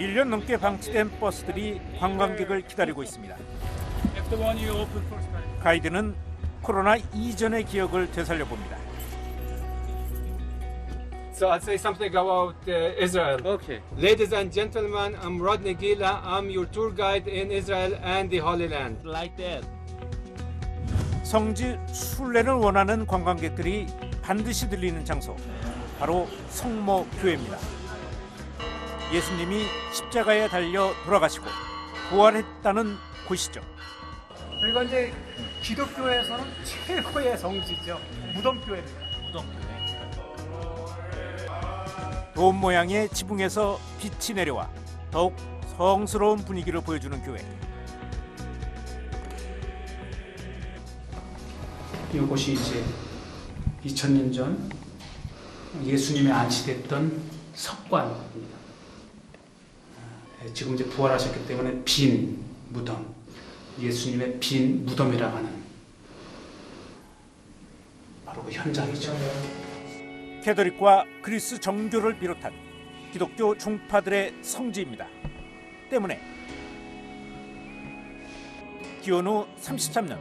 1년 넘게 방치된 버스들이 관광객을 기다리고 있습니다. 가이드는 코로나 이전의 기억을 되살려 봅니다. So I'll say something about uh, Israel. Okay. Ladies and gentlemen, I'm Rodney Gila. I'm your tour guide in Israel and the Holy Land. Like that. 성지 순례를 원하는 관광객들이 반드시 들리는 장소 바로 성모 교회입니다. 예수님이 십자가에 달려 돌아가시고 부활했다는 곳이죠. 그리고 이제 기독교에서는 최고의 성지죠. 무덤교회입니다. 돔 모양의 지붕에서 빛이 내려와 더욱 성스러운 분위기를 보여주는 교회. 이곳이 이제 2000년 전 예수님이 안치됐던 석관입니다. 아, 지금 이제 부활하셨기 때문에 빈 무덤, 예수님의 빈 무덤이라 하는 바로 그 현장이죠. 캐도릭과 그리스 정교를 비롯한 기독교 종파들의 성지입니다. 때문에 기원 후 33년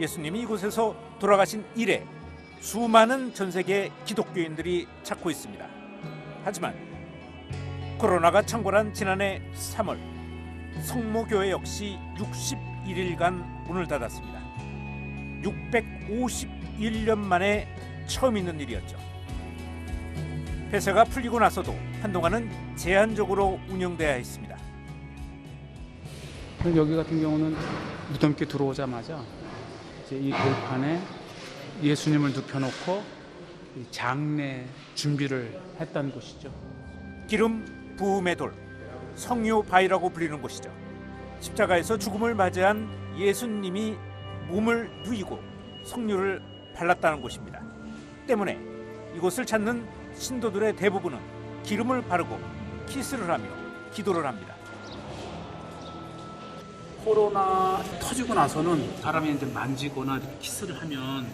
예수님이 이곳에서 돌아가신 이래 수많은 전 세계 기독교인들이 찾고 있습니다. 하지만 코로나가 창궐한 지난해 3월 성모교회 역시 61일간 문을 닫았습니다. 651년 만에 처음 있는 일이었죠. 폐쇄가 풀리고 나서도 한동안은 제한적으로 운영돼야 했습니다. 여기 같은 경우는 무덤께 들어오자마자 이 돌판에 예수님을 눕혀놓고 이 장례 준비를 했던 곳이죠. 기름 부음의 돌, 성유바위라고 불리는 곳이죠. 십자가에서 죽음을 맞이한 예수님이 몸을 누이고 성유를 발랐다는 곳입니다. 때문에 이곳을 찾는 신도들의 대부분은 기름을 바르고 키스를 하며 기도를 합니다. 코로나 터지고 나서는 사람이 이제 만지거나 키스를 하면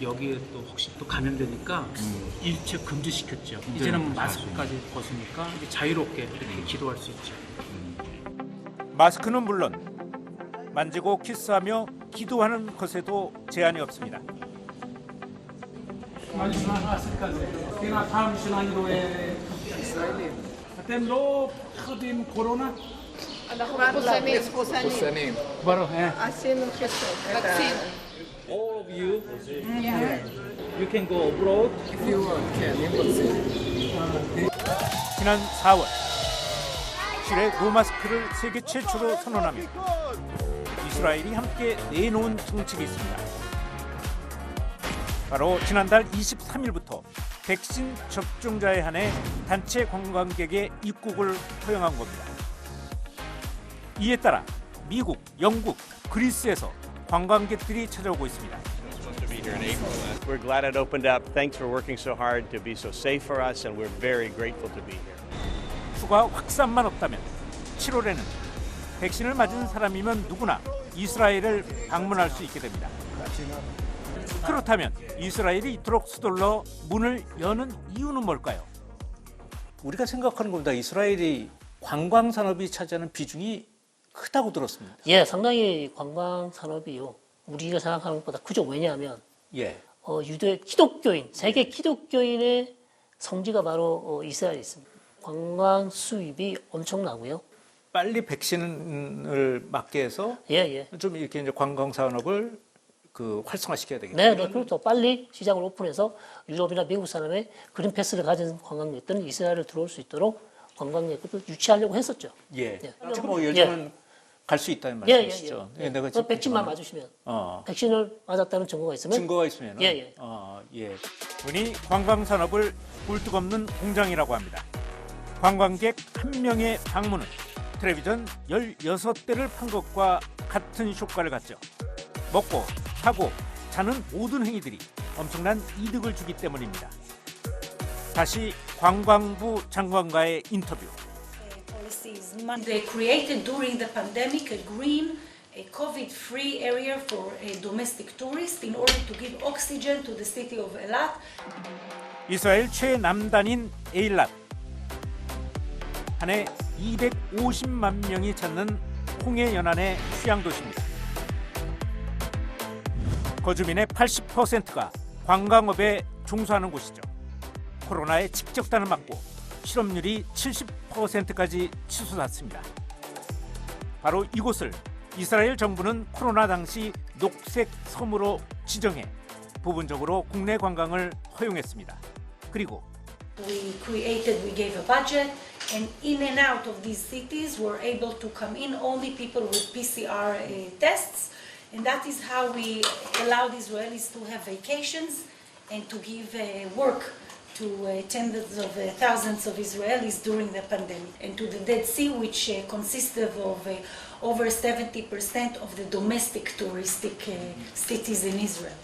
여기에 또 혹시 또 감염되니까 일체 금지시켰죠. 이제는 뭐 마스크까지 벗으니까 이제 자유롭게 이렇게 기도할 수 있죠. 마스크는 물론 만지고 키스하며 기도하는 것에도 제한이 없습니다. Kena faham שלנו אתם לא פוחדים קורונה? אנחנו מחוסנים, מחוסנים. ברור, אה. עשינו חיסון. you. Mm, yeah. You can go abroad. If you want, can you proceed? 지난 4월 실의 노마스크를 세계 최초로 선언하며 이스라엘이 함께 내놓은 정책이 있습니다. 바로 지난달 23일부터 백신 접종자에 한해 단체 관광객의 입국을 허용한 겁니다. 이에 따라 미국, 영국, 그리스에서 관광객들이 찾아오고 있습니다. Here in April. We're glad it opened up. Thanks for working so hard to be so safe for us, and we're very grateful to be here. 추가 확산만 없다면 7월에는 백신을 맞은 사람이면 누구나 이스라엘을 방문할 수 있게 됩니다. 그렇다면 이스라엘이 이토록 서둘러 문을 여는 이유는 뭘까요? 우리가 생각하는 것보다 이스라엘이 관광 산업이 차지하는 비중이 크다고 들었습니다. 예, 상당히 관광 산업이요. 우리가 생각하는 것보다 크죠. 왜냐하면 예. 어, 유대 기독교인, 세계 기독교인의 성지가 바로 어, 이스라엘에 있습니다. 관광 수입이 엄청나고요. 빨리 백신을 맞게 해서 예, 예. 좀 이렇게 이제 관광 산업을 그 활성화시켜야 되겠죠. 네, 네, 그렇죠. 빨리 시장을 오픈해서 유럽이나 미국 사람의 그린 패스를 가진 관광객들은 이스라엘을 들어올 수 있도록 관광객들을 유치하려고 했었죠. 예. 예. 지금 뭐 요즘은 갈 수 있다는 예, 예, 말씀이시죠. 예. 예. 내가 그 지금 백신만 맞으시면 어. 백신을 맞았다는 증거가 있으면 증거가 있으면 예, 예. 어, 예. 흔히 관광 산업을 꿀뚝없는 공장이라고 합니다. 관광객 한 명의 방문은 텔레비전 16대를 판 것과 같은 효과를 갖죠. 먹고 사고 자는 모든 행위들이 엄청난 이득을 주기 때문입니다. 다시 관광부 장관과의 인터뷰. Policies. They created during the pandemic a green, a COVID-free area for uh, domestic tourists in order to give oxygen to the city of Eilat. 이스라엘 최남단인 에일랏 한해 250만 명이 찾는 홍해 연안의 휴양 도시입니다. 거주민의 80%가 관광업에 종사하는 곳이죠. 코로나의 직접단을 맞고 실업률이 70%까지 치솟았습니다. 바로 이곳을 이스라엘 정부는 코로나 당시 녹색 섬으로 지정해 부분적으로 국내 관광을 허용했습니다. 그리고 We created, we gave a budget, and in and out of these cities were able to come in only people with PCR uh, tests. And that is how we allowed Israelis to have vacations and to give uh, work to uh, tens of uh, thousands of Israelis during the pandemic. And to the Dead Sea, which uh, consisted of uh, over 70% of the domestic touristic uh, cities in Israel.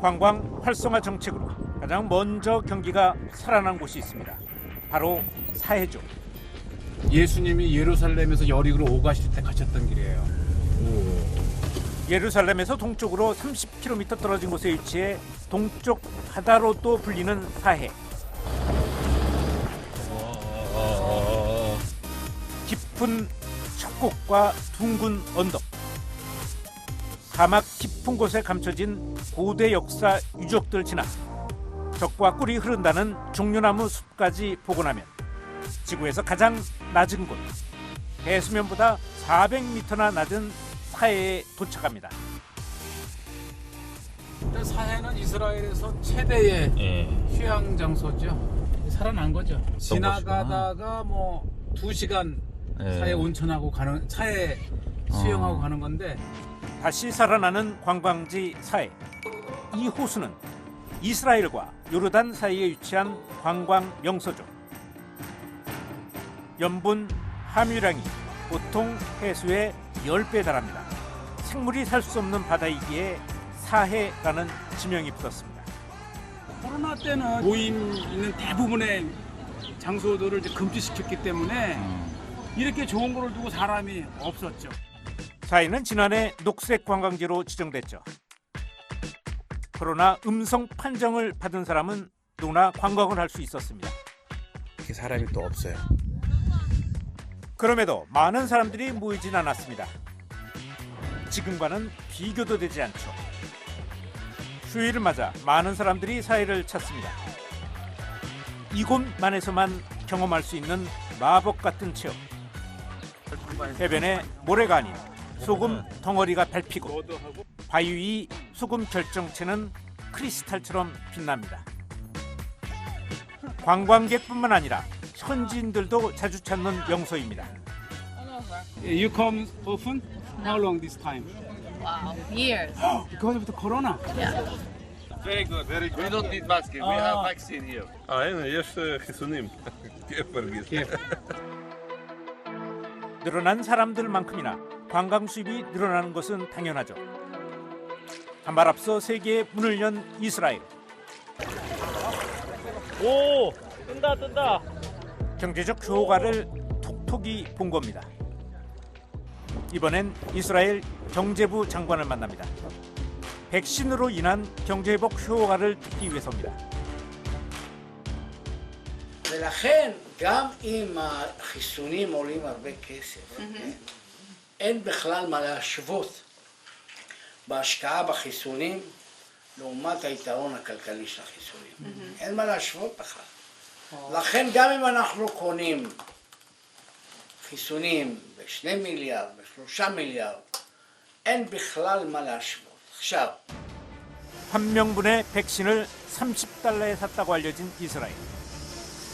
관광 활성화 정책으로 가장 먼저 경기가 살아난 곳이 있습니다. 바로 사해죠. 예수님이 예루살렘에서 여리고로 오가실 때 가셨던 길이에요. 예루살렘에서 동쪽으로 30km 떨어진 곳에 위치해 동쪽 바다로 또 불리는 사해. 깊은 협곡과 둥근 언덕. 사막 깊은 곳에 감춰진 고대 역사 유적들 지나 적과 꿀이 흐른다는 종려나무 숲까지 복원하면 지구에서 가장 낮은 곳 해수면보다 400m나 낮은 사해에 도착합니다. 사해는 이스라엘에서 최대의 휴양 장소죠. 살아난 거죠. 지나가다가 뭐두 시간 사해 온천하고 가는 차에 수영하고 가는 건데 다시 살아나는 관광지 사해. 이 호수는 이스라엘과 요르단 사이에 위치한 관광 명소죠. 염분 함유량이 보통 해수의 10배 달합니다. 생물이 살 수 없는 바다이기에 사해라는 지명이 붙었습니다. 코로나 때는 모임 있는 대부분의 장소들을 이제 금지시켰기 때문에 이렇게 좋은 거를 두고 사람이 없었죠. 사해는 지난해 녹색 관광지로 지정됐죠. 코로나 음성 판정을 받은 사람은 누구나 관광을 할 수 있었습니다. 이렇게 사람이 또 없어요. 그럼에도 많은 사람들이 모이진 않았습니다. 지금과는 비교도 되지 않죠. 휴일을 맞아 많은 사람들이 사회를 찾습니다. 이곳만에서만 경험할 수 있는 마법 같은 체험. 해변에 모래가 아닌 소금 덩어리가 밟히고 바위 위 소금 결정체는 크리스탈처럼 빛납니다. 관광객뿐만 아니라 현지인들도 자주 찾는 명소입니다. You come often? How long this time? Wow, years. Because of the corona. Very good, very good. We don't need mask. We have vaccine here. אה, הנה, יש אה, חיסונים. כיף מרגיש. 늘어난 사람들만큼이나 관광 수입이 늘어나는 것은 당연하죠. 한 발 앞서 세계의 문을 연 이스라엘. 오 뜬다 뜬다. 경제적 효과를 톡톡히 본 겁니다. 이번엔 이스라엘 경제부 장관을 만납니다. 백신으로 인한 경제 회복 효과를 듣기 위해서입니다. ולכן, גם אם החיסונים עולים הרבה כסף, כן, אין בכלל מה להשוות בהשקעה בחיסונים לעומת היתרון הכלכלי של החיסונים. אין מה להשוות בכלל. לכן גם אם אנחנו קונים חיסונים בשני מיליארד, בשלושה מיליארד, אין בכלל מה להשוות. עכשיו, 한 명분의 백신을 30달러에 샀다고 알려진 이스라엘.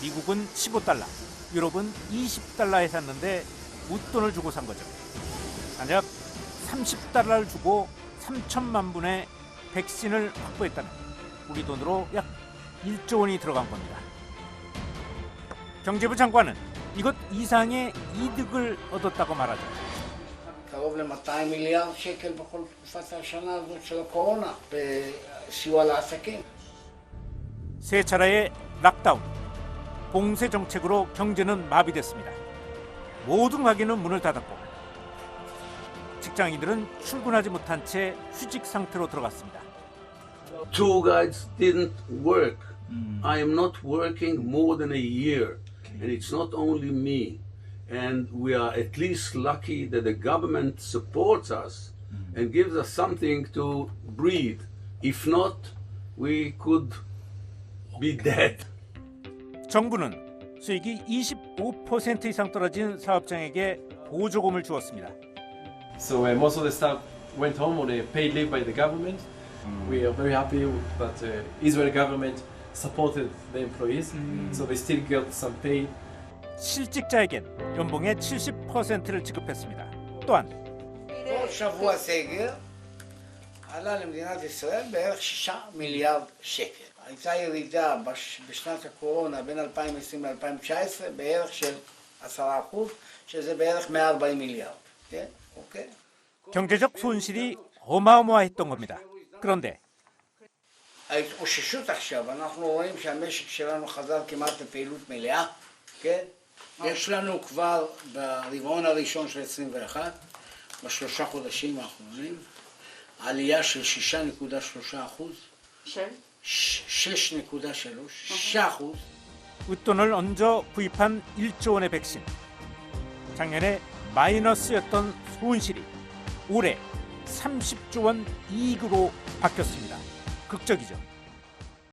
미국은 15달러, 유럽은 20달러에 샀는데 웃돈을 주고 산 거죠. 만약 30달러를 주고 3천만 분의 백신을 확보했다면 우리 돈으로 약 1조 원이 들어간 겁니다. 경제부 장관은 이것 이상의 이득을 얻었다고 말하죠. קרוב ל-200 מיליארד שקל בכל תקופת השנה הזאת של הקורונה, בסיוע לעסקים. 세 차례의 락다운, 봉쇄 정책으로 경제는 마비됐습니다. 모든 가게는 문을 닫았고 직장인들은 출근하지 못한 채 휴직 상태로 들어갔습니다. Tour guides didn't work. I am not working more than a year, and it's not only me. And we are at least lucky that the government supports us and gives us something to breathe. If not, we could be dead. 정부는 수익이 25% 이상 떨어진 사업장에게 보조금을 주었습니다. So uh, most of the staff went home on a paid leave by the government. We are very happy that uh, Israel government supported the employees, so they still got some pay. 실직자에겐 연봉의 70%를 지급했습니다. 또한 כל שבוע סגר עלה למדינת ישראל בערך 6 מיליארד שקל. הייתה ירידה בש, בשנת הקורונה בין 2020 ל-2019 בערך של 10%, שזה בערך 140 מיליארד, כן? 경제적 손실이 어마어마했던 겁니다. 그런데 ההתאוששות עכשיו, אנחנו רואים שהמשק שלנו חזר כמעט לפעילות מלאה, כן? יש לנו כבר ברבעון הראשון של 21, בשלושה חודשים האחרונים, עלייה של 6.3 אחוז. של? 6.3, 6 אחוז. 웃돈을 얹어 구입한 1조 원의 백신. 작년에 마이너스였던 손실이 올해 30조 원 이익으로 바뀌었습니다. 극적이죠.